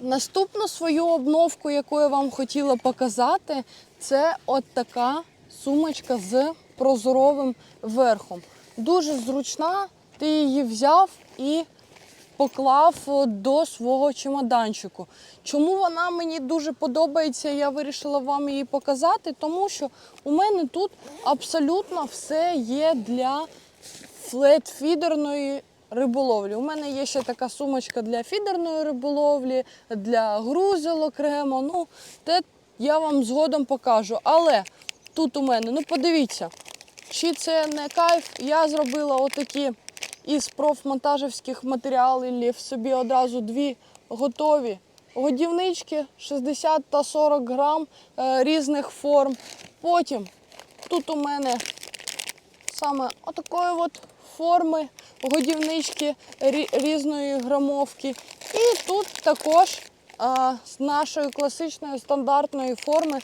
Наступну свою обновку, яку я вам хотіла показати, це от така сумочка з прозоровим верхом. Дуже зручна, ти її взяв і поклав е, до свого чемоданчику. Чому вона мені дуже подобається, я вирішила вам її показати, тому що у мене тут абсолютно все є для флетфідерної риболовлі. У мене є ще така сумочка для фідерної риболовлі, для грузел окремо. Ну, те я вам згодом покажу. Але тут у мене, ну подивіться, чи це не кайф, я зробила отакі із профмонтажівських матеріалів собі одразу дві готові годівнички 60 та 40 грам е, різних форм. Потім тут у мене саме отакої от форми годівнички різної грамовки. І тут також а, з нашої класичної стандартної форми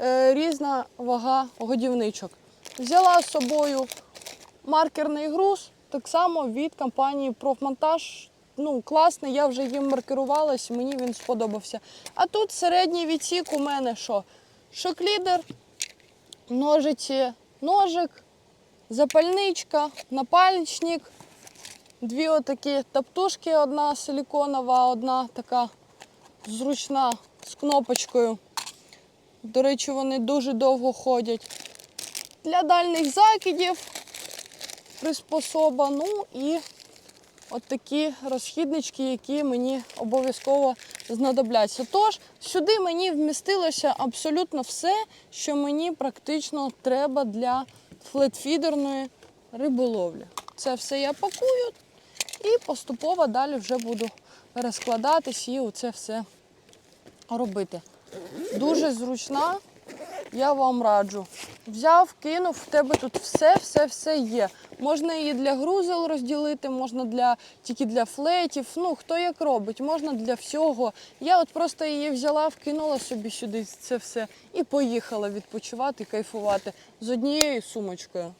е, різна вага годівничок. Взяла з собою маркерний груз, так само від компанії Профмонтаж. Ну, класний, я вже їм маркерувалась, мені він сподобався. А тут середній відсік у мене що? Шоклідер, ножиці, ножик, запальничка, напальничник, дві отакі таптушки, одна силіконова, одна така зручна з кнопочкою. До речі, вони дуже довго ходять. Для дальніх закидів приспособа. Ну і от такі розхіднички, які мені обов'язково знадобляться. Тож сюди мені вмістилося абсолютно все, що мені практично треба для флетфідерної риболовлі. Це все я пакую і поступово далі вже буду розкладатись і оце все робити. Дуже зручна, я вам раджу. Взяв, кинув, в тебе тут все, все, все є. Можна її для грузел розділити, можна для тільки для флетів. Ну хто як робить, можна для всього. Я от просто її взяла, вкинула собі сюди це все і поїхала відпочивати, кайфувати з однією сумочкою.